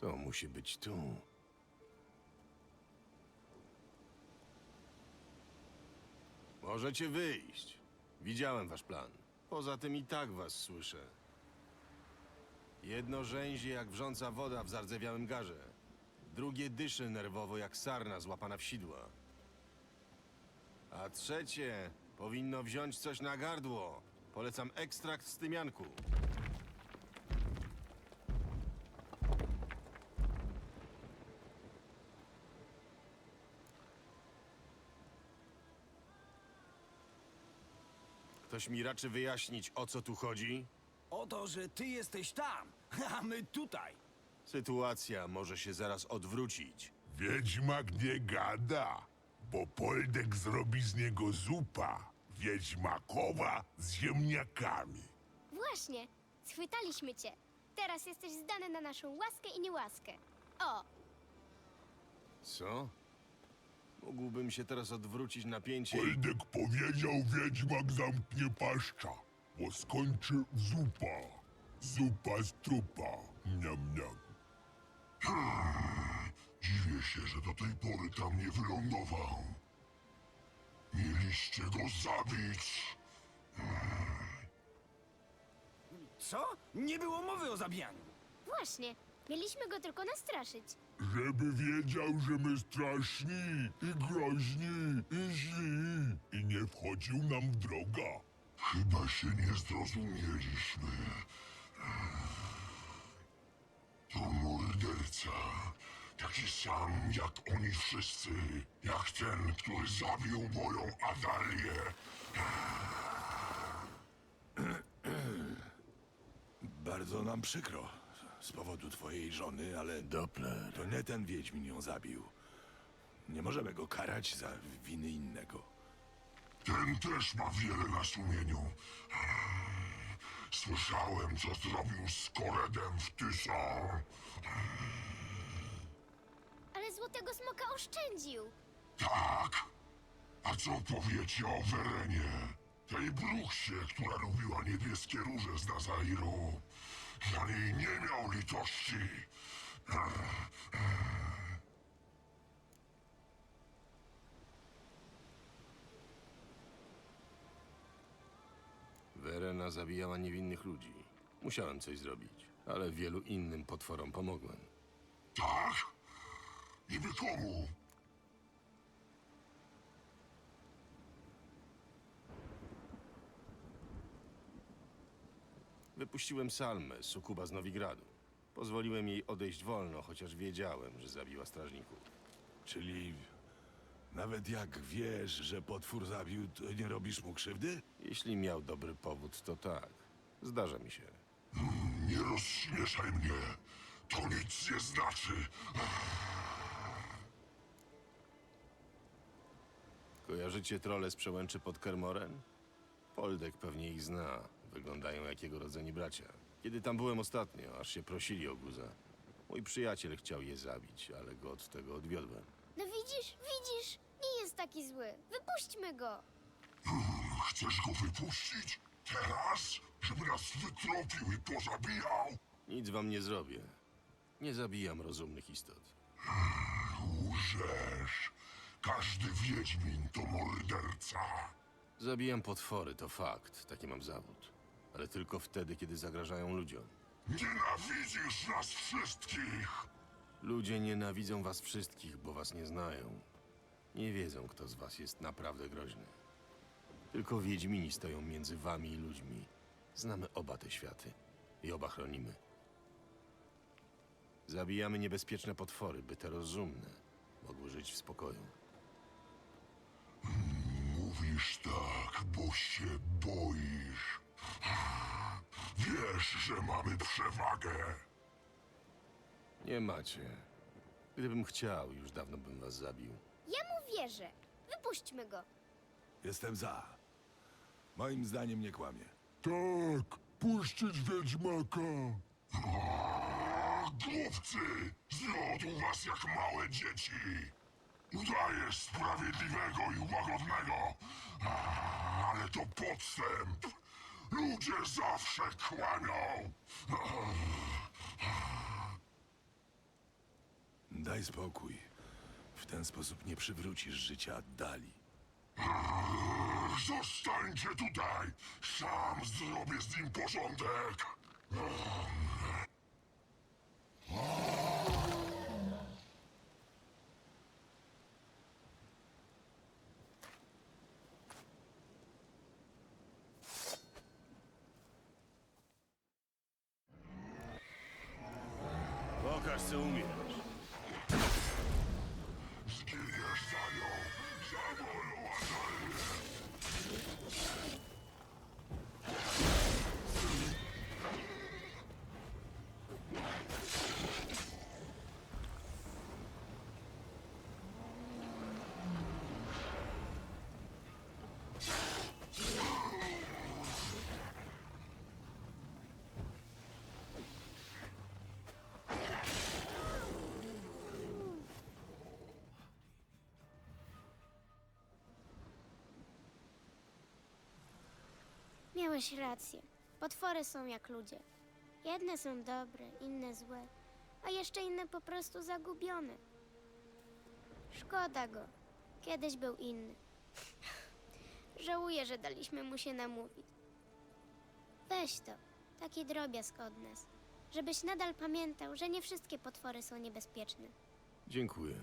To musi być tu. Możecie wyjść. Widziałem wasz plan. Poza tym i tak was słyszę. Jedno rzęzie jak wrząca woda w zardzewiałym garze. Drugie dyszy nerwowo jak sarna złapana w sidła. A trzecie powinno wziąć coś na gardło. Polecam ekstrakt z tymianku. Ktoś mi raczy wyjaśnić, o co tu chodzi? O to, że ty jesteś tam, a my tutaj. Sytuacja może się zaraz odwrócić. Wiedźmak nie gada, bo Poldek zrobi z niego zupa. Wiedźmakowa z ziemniakami. Właśnie, schwytaliśmy cię. Teraz jesteś zdany na naszą łaskę i niełaskę. O, Co? Mógłbym się teraz odwrócić napięcie i... Poldek powiedział, Wiedźmak zamknie paszcza, bo skończy zupa. Zupa z trupa. Niam, niam. Dziwię się, że do tej pory tam nie wylądował. Mieliście go zabić. Co? Nie było mowy o zabijaniu. właśnie. Mieliśmy go tylko nastraszyć. Żeby wiedział, że my straszni i groźni i źli i nie wchodził nam w droga. Chyba się nie zrozumieliśmy. To morderca. Taki sam jak oni wszyscy. Jak ten, który zabił moją Adalię. Bardzo nam przykro z powodu twojej żony, ale Doppler. to nie ten Wiedźmin ją zabił. Nie możemy go karać za winy innego. Ten też ma wiele na sumieniu. Słyszałem, co zrobił z Koredem w Tysa. Ale złotego smoka oszczędził. Tak? A co powiecie o Werenie? Tej bruchsie, która lubiła niebieskie róże z Nazairu. Dla niej nie miał litości. Verena zabijała niewinnych ludzi. Musiałem coś zrobić, ale wielu innym potworom pomogłem. Tak? Niby komu? Wypuściłem Salmę, sukuba z Nowigradu. Pozwoliłem jej odejść wolno, chociaż wiedziałem, że zabiła strażników. Czyli nawet jak wiesz, że potwór zabił, to nie robisz mu krzywdy? Jeśli miał dobry powód, to tak. Zdarza mi się. Nie rozśmieszaj mnie. To nic nie znaczy. Kojarzycie trole z przełęczy pod Kermoren? Poldek pewnie ich zna. Wyglądają jak jego rodzeni bracia. Kiedy tam byłem ostatnio, aż się prosili o guza. Mój przyjaciel chciał je zabić, ale go od tego odwiodłem. No widzisz, widzisz, nie jest taki zły. Wypuśćmy go. Chcesz go wypuścić? Teraz? Żeby nas wytropił i pozabijał? Nic wam nie zrobię. Nie zabijam rozumnych istot. Łżesz. Każdy wiedźmin to morderca. Zabijam potwory, to fakt. Taki mam zawód. Ale tylko wtedy, kiedy zagrażają ludziom. Nienawidzisz nas wszystkich. Ludzie nienawidzą was wszystkich, bo was nie znają. Nie wiedzą, kto z was jest naprawdę groźny. Tylko wiedźmini stoją między wami i ludźmi. Znamy oba te światy i oba chronimy. Zabijamy niebezpieczne potwory, by te rozumne mogły żyć w spokoju. Mówisz tak, bo się boisz. Wiesz, że mamy przewagę. Nie macie. Gdybym chciał, już dawno bym was zabił. Ja mu wierzę. Wypuśćmy go. Jestem za. Moim zdaniem nie kłamie. Tak, puścić wiedźmaka. Głupcy! Zjadł was jak małe dzieci! Udajesz sprawiedliwego i łagodnego, ale to podstęp! Ludzie zawsze kłamią! Daj spokój. W ten sposób nie przywrócisz życia Dali. Zostańcie tutaj! Sam zrobię z nim porządek! Pokaż, co umiesz. Zginiesz za Miałeś rację. Potwory są jak ludzie. Jedne są dobre, inne złe, a jeszcze inne po prostu zagubione. Szkoda go. Kiedyś był inny. Żałuję, że daliśmy mu się namówić. Weź to, taki drobiazg od nas. Żebyś nadal pamiętał, że nie wszystkie potwory są niebezpieczne. Dziękuję.